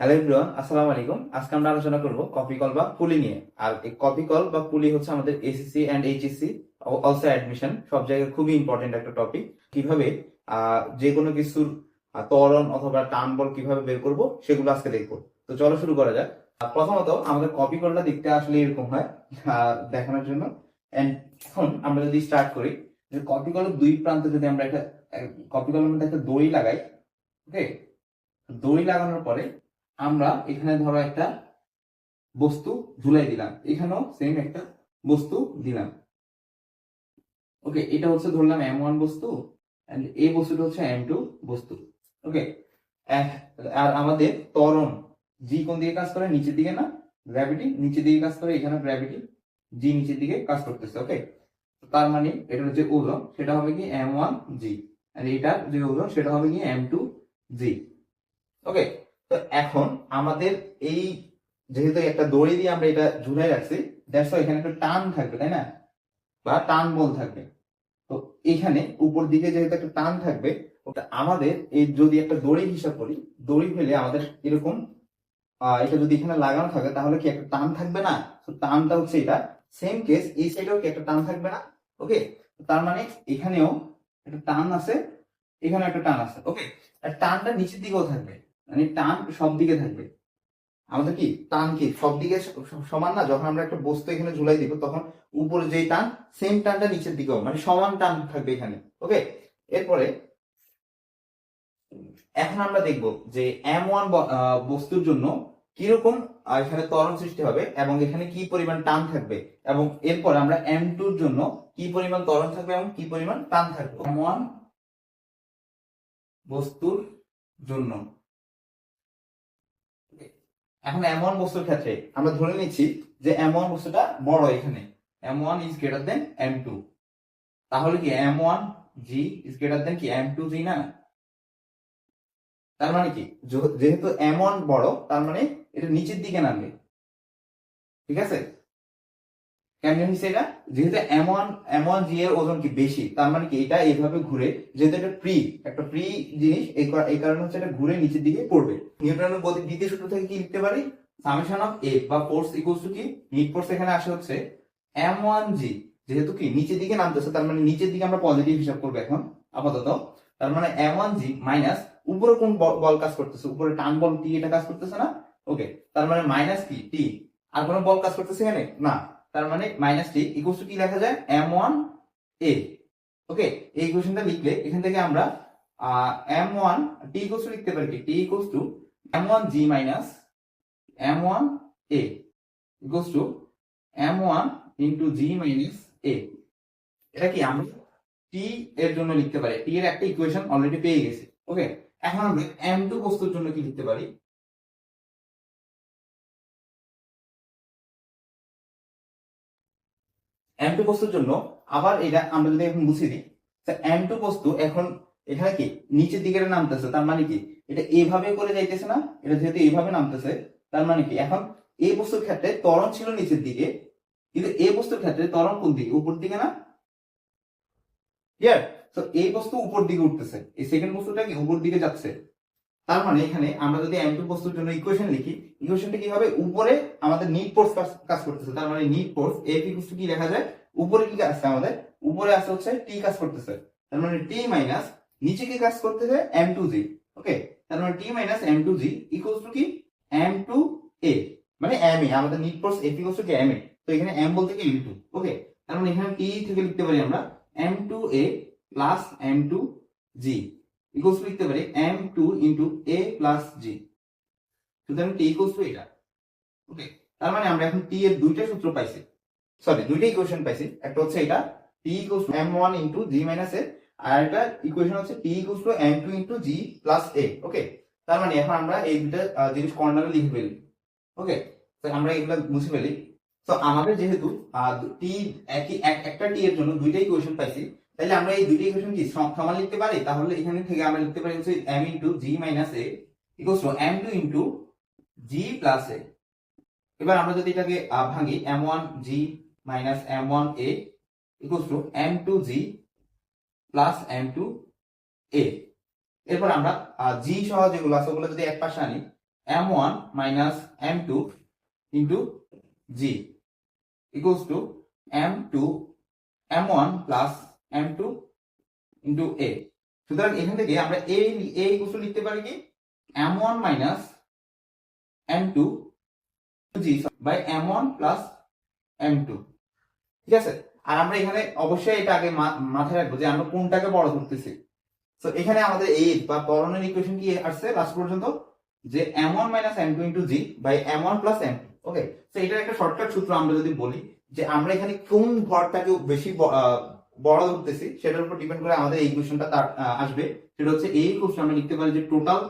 Hello everyone আসসালামু আলাইকুম। আজকে আমরা আলোচনা করব কপি কল বা পুলি নিয়ে। আর এই কপি কল বা পুলি হচ্ছে আমাদের SSC and HSC also admission সব জায়গায় খুবই ইম্পর্টেন্ট একটা টপিক কীভাবে যে কোনো কিছুর আহ, ত্বরণ অথবা টান বল কীভাবে বের করব সেগুলো আজকে দেখব। তো চলো শুরু করা যাক। প্রথমত আমাদের কপি কলটা দেখতে আসলে এরকম হয় দেখানোর জন্য। এন্ড এখন আমরা যদি স্টার্ট করি যে কপি কলের দুই প্রান্তে যদি আমরা একটা কপি কলের মধ্যে একটা দড়ি লাগাই ওকে দড়ি লাগানোর পরে আমরা এখানে ধরো একটা বস্তু ঝুলাই দিলাম। এখানেও সেম একটা বস্তু দিলাম। ওকে এটা হচ্ছে ধরলাম এম ওয়ান বস্তু এই বস্তুটা হচ্ছে এম টু বস্তু। ওকে আর আমাদের ত্বরণ জি কোন দিকে কাজ করে? নিচের দিকে না? গ্র্যাভিটি নিচের দিকে কাজ করে এখানে গ্র্যাভিটি জি নিচের দিকে কাজ করতেছে ওকে তার মানে এটা হচ্ছে ওজন, সেটা হবে কি এম ওয়ান জি আর এটার যে ওজন, সেটা হবে কি এম টু জি ওকে তো এখন আমাদের এই যেহেতু একটা দড়ি দিয়ে আমরা এটা ঝুলাই রাখছি দ্যাটস এখানে একটা টান থাকবে, তাই না? বা টান বল থাকবে। তো এখানে উপর দিকে যেহেতু একটা টান থাকবে আমাদের এই যদি একটা দড়ি হিসাব করি, দড়ি ফেলে আমাদের এরকম এটা যদি এখানে লাগানো থাকে, তাহলে কি একটা টান থাকবে না? তো টানটা হচ্ছে এটা। সেম কেস এই সাইডেও কি একটা টান থাকবে না? ওকে তার মানে এখানেও একটা টান আছে এখানে একটা টান আছে ওকে আর টানটা নিচের দিকেও থাকবে। মানে টান সব দিকে থাকবে। আমাদের কি? টান কি? সব দিকে সমান না? যখন আমরা একটা বস্তু এখানে ঝুলাই দিব, তখন উপরে যেই টান সেম টানটা নিচের দিকেও মানে সমান টান থাকবে এখানে। ওকে এরপরে, এখন আমরা দেখব যে এম ওয়ান বস্তুর জন্য কীরকম এখানে ত্বরণ সৃষ্টি হবে এবং এখানে কি পরিমাণ টান থাকবে এবং এরপর আমরা এম টুর জন্য কি পরিমাণ ত্বরণ থাকবে এবং কি পরিমাণ টান থাকবে? এম ওয়ান বস্তুর জন্য। এখন এমন বস্তুর ক্ষেত্রে আমরা ধরে নিচ্ছি যে এমন বস্তুটা বড় এখানে। M one is greater than M two. তাহলে কি M one G is greater than কি এম টু জি না? তার মানে কি? যেহেতু এম ওয়ান বড়, তার মানে এটা নিচের দিকে নামবে। ঠিক আছে? কেমন হয়েছে এটা? যেহেতু M one M one G এর ওজন কি বেশি, তার মানে কি এটা এইভাবে ঘুরে, যেহেতু এটা প্রি একটা প্রি জিনিস, এই কারণে হচ্ছে এটা ঘুরে নিচের দিকে পড়বে। নিউটনের গতির দ্বিতীয় সূত্র থেকে কি লিখতে পারি? সামেশন অফ এ বা ফোর্স ইকুয়ালস টু কি? নিট ফোর্স এখানে আসে হচ্ছে এম ওয়ান জি যেহেতু কি নিচের দিকে নামতেছে, তার মানে নিচের দিকে আমরা পজিটিভ হিসাব করব এখন, আপাতত। তার মানে এম ওয়ান জি মাইনাস উপরে কোন বল কাজ করতেছে? উপরে টান বল টি এটা কাজ করতেছে না? ওকে তার মানে মাইনাস কি? টি আর কোনো বল কাজ করতেছে এখানে? না। তার মানে মাইনাস টি ইকুয়ালস টু কি লেখা যায়? এম ওয়ান এ ওকে এই ইকুয়েশনটা লিখলে এখান থেকে আমরা M one T equals to লিখতে পারি T equals to M one G minus M one A equals to M one into G minus A এটা কি? আমরা টি এর জন্য লিখতে পারি। টি এর একটা ইকুয়েশন অলরেডি পেয়ে গেছি। ওকে এখন আমরা এম টু বস্তুর জন্য কি লিখতে পারি? এম টু বস্তুর জন্য আবার এটা আমরা যদি এখন বুঝিয়ে দিই এম টু বস্তু এখন এখানে কি নিচের দিকে নামতেছে, তার মানে কি এটা এইভাবে করে যাইতেছে না, এটা যেহেতু এইভাবে নামতেছে, তার মানে কি এখন এই বস্তুর ক্ষেত্রে ত্বরণ ছিল নিচের দিকে, কিন্তু এই বস্তুর ক্ষেত্রে ত্বরণ কোন দিকে, উপর দিকে না? ক্লিয়ার তো এই বস্তু উপর দিকে উঠতেছে, এই সেকেন্ড বস্তুটা কি উপর দিকে যাচ্ছে? তার মানে এখানে আমরা যদি এম টু বস্তুর জন্য ইকুয়েশন লিখি ইকুয়েশনটা কি হবে উপরে আমাদের নিট ফোর্স কাজ করতেছে। তার মানে নিট ফোর্স এফ ইকুয়াল কি লেখা যায়? উপরে কি আছে আমাদের? উপরে আছে হচ্ছে টি কাজ করতেছে। তার মানে টি মাইনাস নিচে কি কাজ করতেছে? এম টু জি ওকে তার মানে T minus M two G equal to কি? এম টু এ মানে এম এ আমাদের নিট ফোর্স এফ ইকুয়াল কি? এম এ তো এখানে এম বলতে কি? এম টু ওকে তার মানে এখানে টি থেকে লিখতে পারি আমরা M two A plus M two G equals লিখতে পারি M two into A plus G সুতরাং টি ইকুয়ালস টু এটা। ওকে তার মানে আমরা এখন টি এর দুইটা সূত্র পাইছি। সরি দুইটা ইকুয়েশন পাইছি। একটা হচ্ছে এটা T equals to M one into G minus আর একটা ইকুয়েশন হচ্ছে T equals to M two into G plus A okay তার মানে এখন আমরা এই দুটা জিনিস কর্নারে লিখে ফেলি। ওকে তো আমরা এগুলো মুছে ফেলি। তো আমাদের যেহেতু টি একই, এক- একটা টি এর জন্য দুইটা ইকুয়েশন পাইছি তাহলে আমরা এই দুটি ইকুয়েশন কি সম- সমান লিখতে পারি? তাহলে এখানে থেকে আমরা লিখতে পারি হচ্ছে m into G minus A equals to M two into G plus A এবার আমরা যদি এটাকে ভাঙি M one G minus M one A equals to M two G plus M two A এরপর আমরা জি সহ যেগুলো আছে ওগুলো যদি এক পাশে আনি M one minus M two into G equals to M two M one plus M two into A সুতরাং এখান থেকে আমরা এ এ ইকুয়ালস লিখতে পারি কি? M one minus M two G by M one plus M two ঠিক আছে? আর আমরা এখানে অবশ্যই এটা আগে মাথায় রাখব যে আমরা কোনটাকে বড় করতেছি তো এখানে আমাদের এই বা ত্বরণের ইকুয়েশন কি আসছে লাস্ট পর্যন্ত? যে M one minus M two into G by M one plus M okay তো এটার একটা শর্টকাট সূত্র আমরা যদি বলি যে আমরা এখানে কোন ভরটাকে বেশি বড় ধরতেছি সেটার উপর ডিপেন্ড করে আমাদের এই ইকুয়েশনটা তার আসবে। সেটা হচ্ছে এই ইকুয়েশন আমরা লিখতে পারি যে টোটাল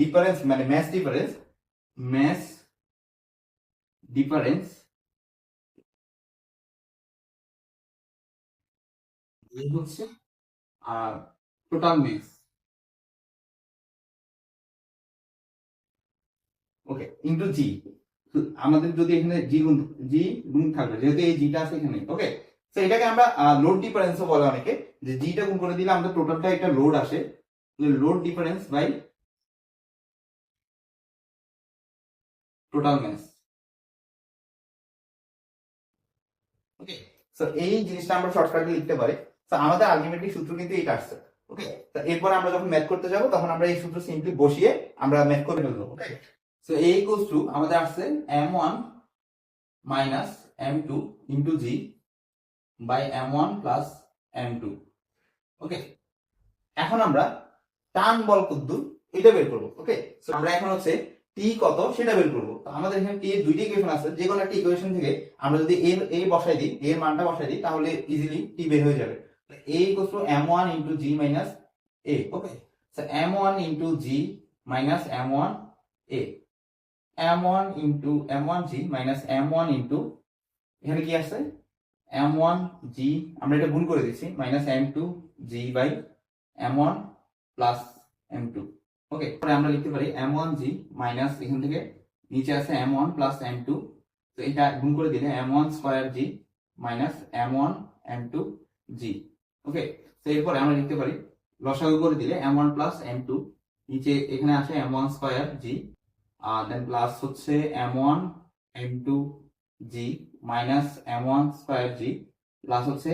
ডিফারেন্স মানে ম্যাস ডিফারেন্স ম্যাস ডিফারেন্স হচ্ছে আর total mass okay into G আমাদের যদি এখানে জি গুণ জি গুণ থাকবে, যেহেতু এই জিটা আছে এখানে ওকে তো এটাকে আমরা লোড ডিফারেন্সও বলে অনেকে, যে জিটা গুণ করে দিলে আমাদের টোটালটা একটা লোড আসে। Load difference by total mass okay এই জিনিসটা আমরা শর্টকাটে লিখতে পারি। তো আমাদের আলটিমেটলি সূত্র কিন্তু এটা আসছে। ওকে তো এরপর আমরা যখন ম্যাথ করতে যাব, তখন আমরা এই সূত্র সিম্পলি বসিয়ে আমরা ম্যাথ করে ফেলব। Okay so A equals to আমাদের আসছে M one minus M two into G by M one plus M two okay এখন আমরা টান বল কদ্দুর এটা বের করব ওকে আমরা এখন হচ্ছে টি কত সেটা বের করব। আমাদের এখানে টি এর দুইটা ইকুয়েশন আছে, যে কোনো একটা ইকুয়েশন থেকে আমরা যদি এর এ বসাই দিই এর মানটা বসাই দিই, তাহলে ইজিলি টি বের হয়ে যাবে। A equals to M one into G minus A okay M one into G minus M one A M one into M one G minus M one into এখানে কি আছে এম ওয়ান জি আমরা এটা গুণ করে দিচ্ছি minus M two G by M one plus M two okay পরে আমরা লিখতে পারি এম ওয়ান জি মাইনাস এখান থেকে নিচে আছে M one plus M two তো এটা গুণ করে দিলে M one square G minus M one M two G okay তো এরপরে আমরা লিখতে পারি, লসাগু করে দিলে M one plus M two নিচে এখানে আসে এম ওয়ান স্কোয়ার জি আর দেন প্লাস হচ্ছে M one M two G minus M one square G plus হচ্ছে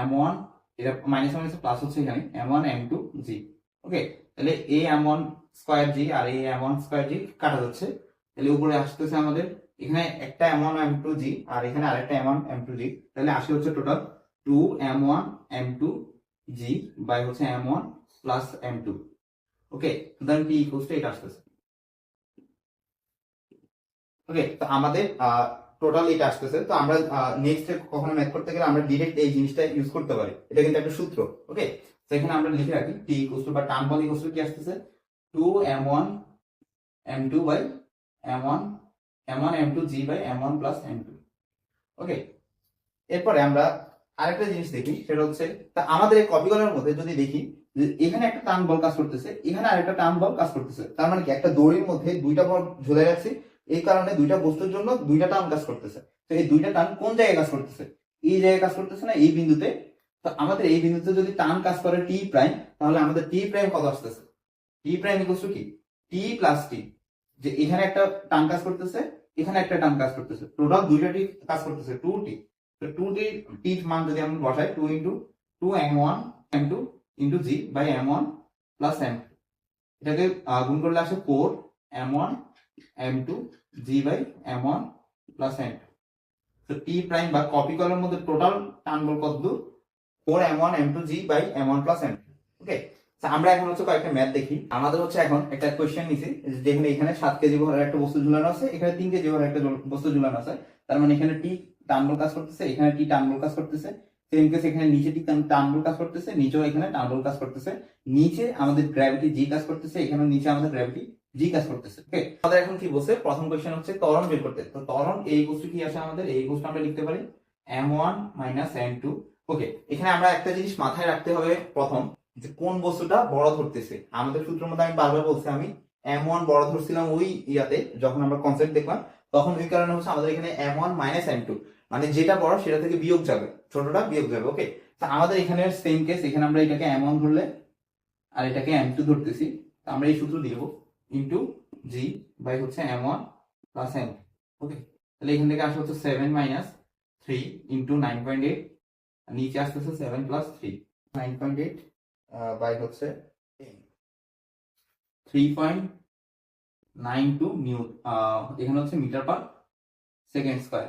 এম ওয়ান এটা মাইনাস মাইনাস প্লাস হচ্ছে এখানে M one M two G okay তাহলে এ এম ওয়ান স্কোয়ার জি আর এ M one square G কাটা যাচ্ছে। তাহলে উপরে আসতেছে আমাদের, এখানে একটা M one M two G আর এখানে আরেকটা M one M two G তাহলে আসে হচ্ছে total two M one M two G by হচ্ছে M one plus M two okay সুতরাং টি ইকুয়ালস টু এটা আসতেছে। ওকে তো আমাদের টোটাল এটা আসতেছে। তো আমরা নেক্সট কখনো ম্যাথ করতে গেলে আমরা ডিরেক্ট এই জিনিসটা ইউজ করতে পারি। এটা কিন্তু একটা সূত্র ওকে তো এখানে আমরা লিখে রাখি টি ইকুয়ালস টু বা টান বল ইকুয়ালস টু কি আসতেছে? Two M one M two by M one M one M two G by M one plus M two okay এরপরে আমরা আরেকটা জিনিস দেখি, সেটা হচ্ছে, তা আমাদের এই কপিগুলোর মধ্যে যদি দেখি, এখানে একটা টান বল কাজ করতেছে, এখানে আরেকটা টান বল কাজ করতেছে। তার মানে কি, একটা দড়ির মধ্যে দুইটা বল ঝুলে রাখছি এই কারণে দুইটা বস্তুর জন্য দুইটা টান কাজ করতেছে। তো এই দুইটা টান কোন জায়গায় কাজ করতেছে? এই জায়গায় কাজ করতেছে না এই বিন্দুতে? তো আমাদের এই বিন্দুতে যদি টান কাজ করে টি প্রাইম, তাহলে আমাদের টি প্রাইম কত আসতেছে? টি প্রাইম ইকুয়াল কি? T plus T. যে এখানে একটা টান কাজ করতেছে, এখানে একটা টান কাজ করতেছে। টোটাল দুইটা টি কাজ করতেছে টু টি। তো টু, টি টি মান যদি আমরা বসাই two into two M one M two into G by M one plus M two এটাকে গুণ করলে আসে four M one M two G by M one plus M two তো টি প্রাইম বা কপি কলার মধ্যে টোটাল টান বল কত দূর? Four M one M two G by M one plus M okay আমরা এখন হচ্ছে কয়েকটা ম্যাথ দেখি। আমাদের হচ্ছে এখন একটা কোয়েশ্চেন নিছি যেখানে এখানে সাত কেজি ভরের একটা বস্তু ঝুলানো আছে, এখানে তিন কেজি ভরের একটা বস্তু ঝুলানো আছে। তার মানে এখানে টি টানবল কাজ করতেছে, এখানে টি টানবল কাজ করতেছে। সেম কেস এখানে নিচে টি টানবল কাজ করতেছে, নিচেও এখানে টানবল কাজ করতেছে। নিচে আমাদের গ্র্যাভিটি জি কাজ করতেছে, এখানে নিচে আমাদের গ্র্যাভিটি জি কাজ করতেছে। ওকে আমাদের এখন কি বলছে? প্রথম কোয়েশ্চেন হচ্ছে ত্বরণ বের করতে। তো ত্বরণ এই বস্তু কি আসে আমাদের? এই বস্তু আমরা লিখতে পারি M one minus M two okay এখানে আমরা একটা জিনিস মাথায় রাখতে হবে প্রথম, যে কোন বস্তুটা বড় ধরতেছে। আমাদের সূত্রের মধ্যে আমি বারবার বলছি, আমি এম ওয়ান বড় ধরছিলাম ওই ইয়াতে, যখন আমরা কনসেপ্ট দেখলাম, তখন ওই কারণে হচ্ছে আমাদের এখানে M one minus M two মানে যেটা বড় সেটা থেকে বিয়োগ যাবে, ছোটটা বিয়োগ যাবে ওকে তা আমাদের এখানে সেম কেস এখানে আমরা এটাকে এম ওয়ান ধরলে আর এটাকে এম টু ধরতেছি। আমরা এই সূত্র দেবো। ইন্টু জি বাই হচ্ছে M one plus M okay তাহলে এখান থেকে আসে হচ্ছে seven minus three into nine point eight নিচে আসতেছে seven plus three nine point eight by হচ্ছে three point nine two new এখানে হচ্ছে মিটার পার সেকেন্ড স্কোয়ার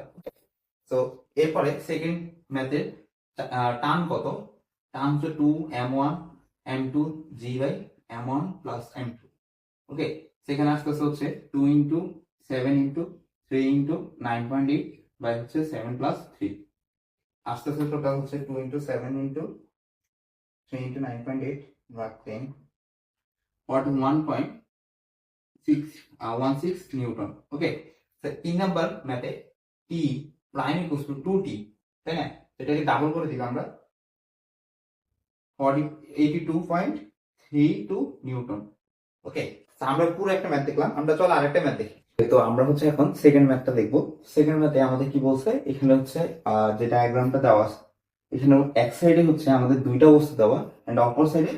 তো এরপরে সেকেন্ড ম্যাথের টান কত? টান হচ্ছে two M one M two G by M one plus M two okay, সেখানে আসতেছে হচ্ছে two into seven into three into nine point eight by হচ্ছে সেভেন প্লাস থ্রি আসতেছে টোটাল হচ্ছে two into seven into three into nine point eight ভাগ ten forty one point six one six newton okay তিন number ম্যাথে T prime equal to two T তাই না? এটাকে double করে দিলাম আমরা। Forty eighty two point three two newton okay আমরা পুরো একটা ম্যাথ দেখলাম। আমরা চলো আরেকটা ম্যাথ দেখি। তো আমরা হচ্ছে এখন সেকেন্ড ম্যাথটা দেখব। সেকেন্ড ম্যাথে আমাদের কি বলছে? এখানে হচ্ছে যে ডায়াগ্রামটা দেওয়া আছে, এখানে এক সাইডে হচ্ছে আমাদের দুইটা বস্তু দেওয়া এন্ড অপর সাইডে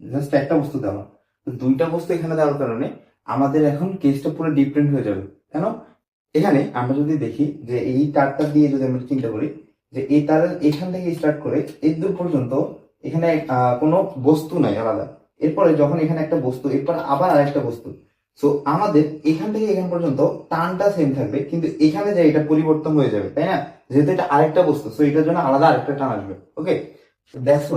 জাস্ট একটা বস্তু দেওয়া। তো দুইটা বস্তু এখানে দেওয়ার কারণে আমাদের এখন কেসটা পুরো ডিফারেন্ট হয়ে যাবে। কেন? এখানে আমরা যদি দেখি যে এই তারটা দিয়ে যদি আমরা চিন্তা করি, যে এই তারের এখান থেকে স্টার্ট করে এই দূর পর্যন্ত এখানে কোনো বস্তু নাই আলাদা। এরপরে যখন এখানে একটা বস্তু, এরপর আবার আরেকটা বস্তু। সো আমাদের এখান থেকে এখান পর্যন্ত টানটা সেম থাকবে, কিন্তু এখানে যে এটা পরিবর্তন হয়ে যাবে, তাই না? যেহেতু এটা আরেকটা বস্তু সো এটার জন্য আলাদা আরেকটা টান আসবে ওকে দ্যাটস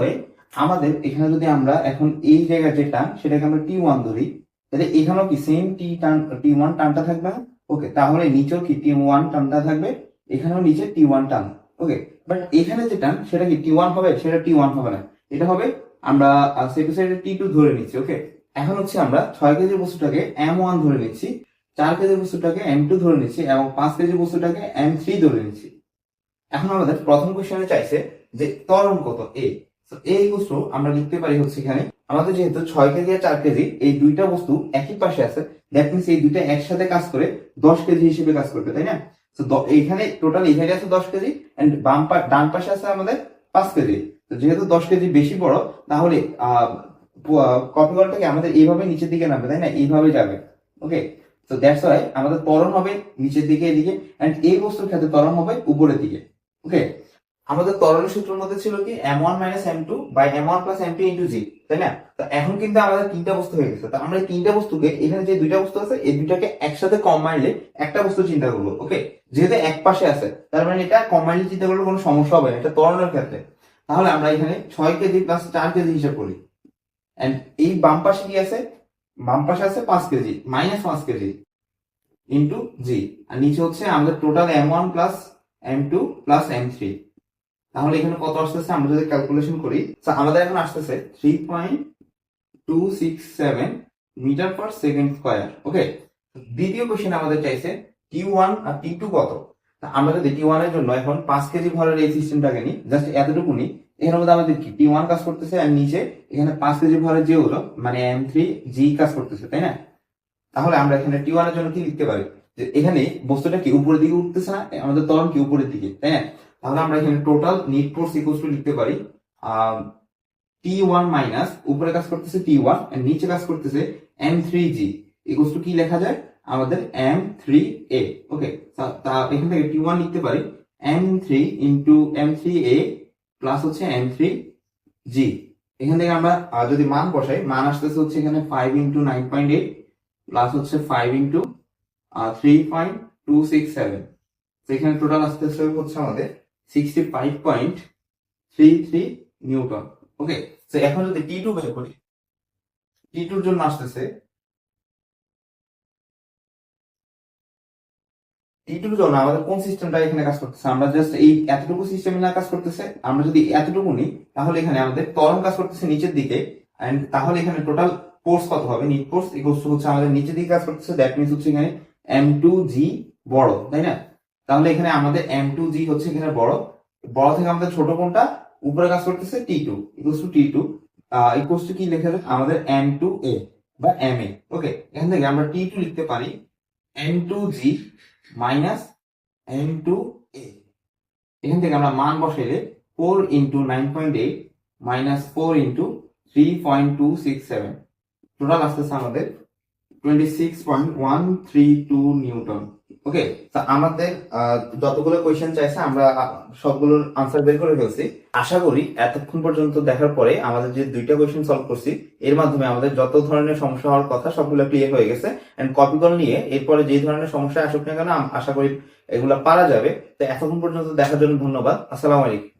আমাদের এখানে যদি আমরা এখন এই জায়গায় যে টান, সেটাকে আমরা টি ওয়ান ধরি, তাহলে এখানেও কি সেম টি টান টি ওয়ান টানটা থাকবে? ওকে তাহলে নিচেও কি টি ওয়ান টানটা থাকবে? এখানেও নিচে টি ওয়ান টান ওকে বাট এখানে যে টান, সেটা কি টি ওয়ান হবে? সেটা টি ওয়ান হবে না। এটা হবে আমরা সেটু সাইডে টি টু ধরে নিচ্ছি ওকে এখন হচ্ছে আমরা ছয় কেজি বস্তুটাকে এম ওয়ান ধরে নিচ্ছি, চার কেজি বস্তুটাকে এম টু ধরে নিচ্ছি, এবং পাঁচ কেজি বস্তুটাকে এম থ্রি ধরে নিচ্ছি। এখন আমাদের প্রথম কোশ্চেনে চাইছে যে ত্বরণ কত এ এই বস্তু আমরা লিখতে পারি হচ্ছে এখানে, আমাদের যেহেতু ছয় কেজি আর চার কেজি, এই দুইটা বস্তু একই পাশে আছে দ্যাট মিনস এই দুইটা একসাথে কাজ করে দশ কেজি হিসেবে কাজ করবে, তাই না? তো এইখানে টোটাল এখানে আছে দশ কেজি এন্ড বাম ডান পাশে আছে আমাদের পাঁচ কেজি। তো যেহেতু দশ কেজি বেশি বড়, তাহলে কপি কলটাকে আমাদের এইভাবে নিচের দিকে নামবে, তাই না? এইভাবে যাবে, ওকে? তো দ্যাটস ওয়াই আমাদের ত্বরণ হবে নিচের দিকে, এদিকে অ্যান্ড এই বস্তুর ক্ষেত্রে ত্বরণ হবে উপরের দিকে, ওকে? আমাদের ত্বরণের সূত্রের মধ্যে ছিল কি? M one minus M two by M one plus M two into G তাই না? তো এখন কিন্তু আমাদের তিনটা বস্তু হয়ে গেছে, তো আমরা তিনটা বস্তুকে, এখানে যে দুইটা বস্তু আছে, এই দুইটাকে একসাথে কম্বাইনলে একটা বস্তু চিন্তা করব, ওকে? যেহেতু এক পাশে আছে, তার মানে এটা কম্বাইনলি চিন্তা করলে কোনো সমস্যা হবে না, এটা ত্বরণের ক্ষেত্রে। তাহলে আমরা এখানে ছয় কেজি প্লাস চার কেজি হিসাব করি। এন্ড এই বাম পাশে কি আছে? বাম পাশে আছে পাঁচ কেজি মাইনাস পাঁচ কেজি ইন্টু জি আর নিচে হচ্ছে আমাদের total M one plus M two plus M three তাহলে এখানে কত আসতেছে? আমরা যদি ক্যালকুলেশন করি আমাদের এখন আসতেছে three point two six seven metre per second square okay দ্বিতীয় কোশ্চেন আমাদের চাইছে টি ওয়ান আর টি টু কত? আমরা যদি টি ওয়ানের জন্য এখন পাঁচ কেজি ভরের এই সিস্টেমটাকে নিই জাস্ট এতটুকু নিই এখানের মধ্যে আমাদের কি টি ওয়ান কাজ করতেছে আর নিচে এখানে পাঁচ কেজি ভরের যে হলো মানে এম থ্রি জি কাজ করতেছে, তাই না? তাহলে আমরা এখানে টি ওয়ানের জন্য কি লিখতে পারি? যে এখানে বস্তুটা কি উপরের দিকে উঠতেছে না, আমাদের ত্বরণ কি উপরের দিকে, তাই না? তাহলে আমরা এখানে total net force equal to লিখতে পারি টি ওয়ান মাইনাস উপরে কাজ করতেছে টি ওয়ান আর নিচে কাজ করতেছে M three G equal to কি লেখা যায়? আমাদের এম থ্রি এ ওকে তা এখান থেকে টি ওয়ান লিখতে পারি M three into M three A plus হচ্ছে এম থ্রি জি এখান থেকে আমরা যদি মান বসাই, মান আসতেছে হচ্ছে এখানে five into nine point eight plus হচ্ছে five into three point two six seven এখানে টোটাল আসতেছে হচ্ছে আমাদের sixty five point three three newton okay তো এখন যদি টি টু বের করি টি টুর জন্য আসতেছে টুর জন্য আমাদের কোন সিস্টেমটা এখানে কাজ করতেছে? আমরা জাস্ট এই এতটুকু সিস্টেমে না কাজ করতেছে, আমরা যদি এতটুকু নিই, তাহলে এখানে আমাদের ত্বরণ কাজ করতেছে নিচের দিকে এন্ড তাহলে এখানে টোটাল ফোর্স কত হবে? নিট ফোর্স ইকুয়ালস টু হচ্ছে আমাদের নিচের দিকে কাজ করতেছে দ্যাট মিনস হচ্ছে এখানে এম টু জি বড়, তাই না? তাহলে এখানে আমাদের এম টু জি হচ্ছে এখানে বড় বড় থেকে আমাদের ছোট কোনটা? উপরে কাজ করতেছে T two equals to T two equals to কি লেখা যায় আমাদের এম টু এ বা এম এ ওকে এখান থেকে আমরা টি টু লিখতে পারি M two G minus N two A. এখান থেকে আমরা মান বসাইলে four into nine point eight minus four into three point two six seven. Total আসতেছে আমাদের twenty six point one three two newton okay আমাদের যতগুলো কোয়েশ্চেন চাইছে, আমরা সবগুলোর আনসার বের করে ফেলছি। আশা করি এতক্ষণ পর্যন্ত দেখার পরে আমাদের যে দুইটা কোয়েশ্চেন সলভ করছি, এর মাধ্যমে আমাদের যত ধরনের সমস্যা হওয়ার কথা সবগুলো ক্লিয়ার হয়ে গেছে। এন্ড কপি কল নিয়ে এরপরে যে ধরনের সমস্যা আসুক না কেন আশা করি এগুলা পারা যাবে। তো এতক্ষণ পর্যন্ত দেখার জন্য ধন্যবাদ। আসসালামু আলাইকুম।